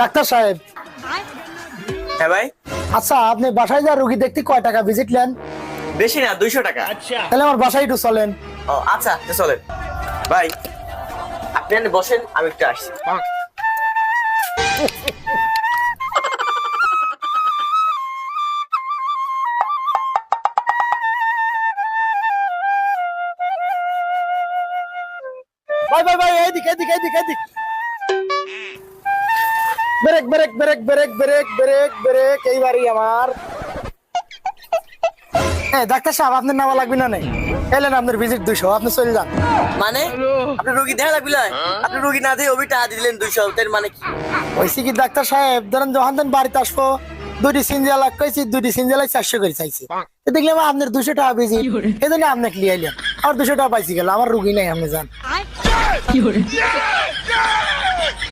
Doctor সাহেব। হ্যাঁ ভাই। আচ্ছা আপনি বাসায় যা রুগী দেখতে কয় টাকা ভিজিট নেন? বেশি না দুইশো টাকা। তাহলে আমার বাসায় একটু চলেন। ও আচ্ছা তো চলেন। ভাই আপনি এখানে বসেন আমি একটু আসছি। ভাই ভাই ভাই এইদিক এইদিক এইদিক এইদিক। Brake brake brake brake brake brake brake এইবারই আমার। এ ডাক্তার সাহেব আপনার নামা লাগবে না নেই এলেন আপনার ভিজিট দুইশো আপনি চলে যান। মানে? আপনি রুগী দেখা লাগবে না? আপনি রুগী না দিয়ে দিলেন মানে কি? ওইসি কি ডাক্তার সাহেব ধরেন যখন দেন বাড়িতে আসব দুইটি সিনজা লাগ কইছি দুইটি সিনজালাই চারশো করে চাইছি। তো দেখলাম আপনার দুশো টাকা ভিজিট এই জন্য আপনাকে লিয়ে আমার দুশো টাকা পাইছি গেল আমার রুগী নাই আপনি যান।